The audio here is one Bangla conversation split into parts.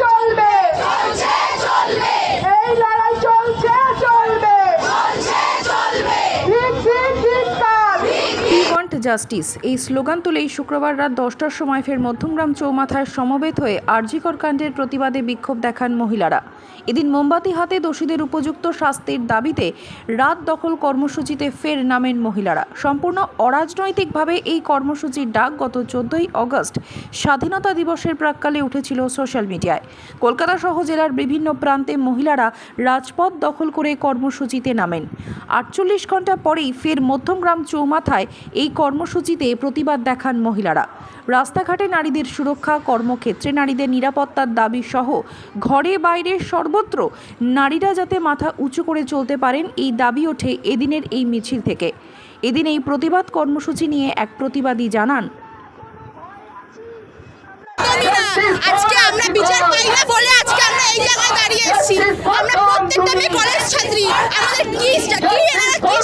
¡Sol জাস্টিস এই স্লোগান তুলেই শুক্রবার রাত দশটার সময় ফের মধ্যমগ্রাম চৌমাথায় সমবেত হয়ে আরজিকর কাণ্ডের প্রতিবাদে বিক্ষোভ দেখান মহিলারা। এদিন মোমবাতি হাতে দোষীদের উপযুক্ত শাস্তির দাবিতে রাত দখল কর্মসূচিতে ফের নামেন মহিলারা। সম্পূর্ণ অরাজনৈতিকভাবে এই কর্মসূচির ডাক গত চোদ্দই অগস্ট স্বাধীনতা দিবসের প্রাককালে উঠেছিল সোশ্যাল মিডিয়ায়। কলকাতা সহ জেলার বিভিন্ন প্রান্তে মহিলারা রাজপথ দখল করে কর্মসূচিতে নামেন। আটচল্লিশ ঘণ্টা পরেই ফের মধ্যমগ্রাম চৌমাথায় এই কর্মসূচিতে প্রতিবাদ দেখান মহিলারা। রাস্তাঘাটে নারীদের সুরক্ষা, কর্মক্ষেত্রে নারীদের নিরাপত্তার দাবি সহ ঘরে বাইরে সর্বত্র নারীরা যাতে মাথা উঁচু করে চলতে পারেন, এই দাবি ওঠে এদিনের এই মিছিল থেকে। এদিন এই প্রতিবাদ কর্মসূচি নিয়ে এক প্রতিবাদী জানান। আজকে আমরা বিচার পাই না বলে আজকে আমরা এই জায়গায় দাঁড়িয়ে আমরা প্রত্যেকটা কলেজ ছাত্রী। আমাদের কি কি এনারা কি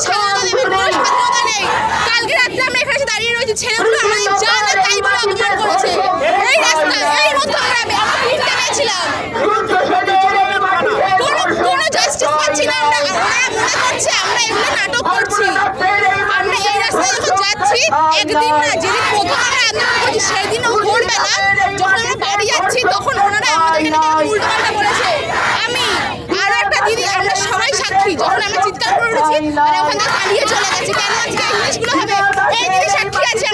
আছে আমরা এগুলো নাটক করছি। আমরা এই রাস্তায় যখন যাচ্ছি, একদিন না, যেদিন প্রথম আমরা আন্দোলন করছি সেদিনও ভোরবেলা যখন আমরা বাড়ি যাচ্ছি, তখন ওনারা আমাদের উল্টোপাল্টা বলেছে, আমি আরও একটা দিদি, আমরা সবাই সাক্ষী। যখন আমরা চিৎকার করে উঠেছি, আর ওখান পালিয়ে চলে গেছে, কেন আজকে ইংলিশগুলো হবে? এই দিদি সাক্ষী আছে।